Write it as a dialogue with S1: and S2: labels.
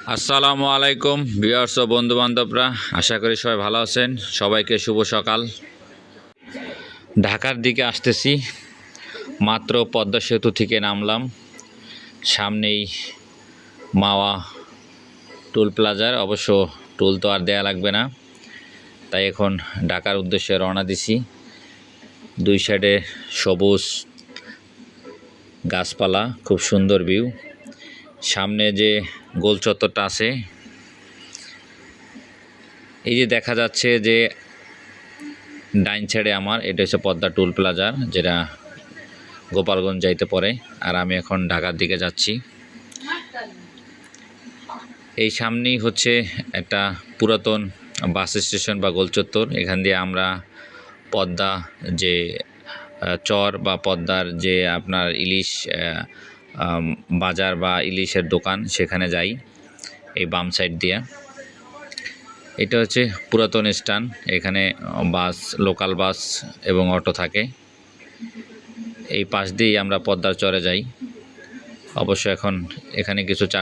S1: আসসালামু আলাইকুম বিয়ার্স ও বন্ধু বান্ধবরা আশা করি সবাই ভালো আছেন। সবাইকে শুভ সকাল। ঢাকার দিকে আসতেছি। মাত্র পদ্মা সেতু থেকে নামলাম। সামনেই মাওয়া টুল প্লাজার। অবশ্য টুল তো আর দেয়া লাগবে না। তাই এখন ঢাকার উদ্দেশ্যে রওনা দিছি। দুই সাইডে সবুজ গাছপালা, খুব সুন্দর ভিউ। সামনে যে গোল চত্বরটা আছে, এই যে দেখা যাচ্ছে যে ডাইন সাইডে আমার, এটা হচ্ছে পদ্মা টুল প্লাজার, যেটা গোপালগঞ্জ যাইতে পড়ে, আর আমি এখন ঢাকার দিকে যাচ্ছি। এই সামনেই হচ্ছে একটা পুরাতন বাস স্টেশন বা গোলচত্বর এখান দিয়ে আমরা পদ্মা যে চর বা পদ্মার যে আপনার ইলিশ বাজার বা ইলিশের দোকান, সেখানে যাই এই বাম সাইড দিয়ে। এটা হচ্ছে পুরাতন স্টান এখানে বাস, লোকাল বাস এবং অটো থাকে। এই পাশ দিয়েই আমরা পদ্মার চরে যাই। অবশ্য এখন এখানে কিছু চা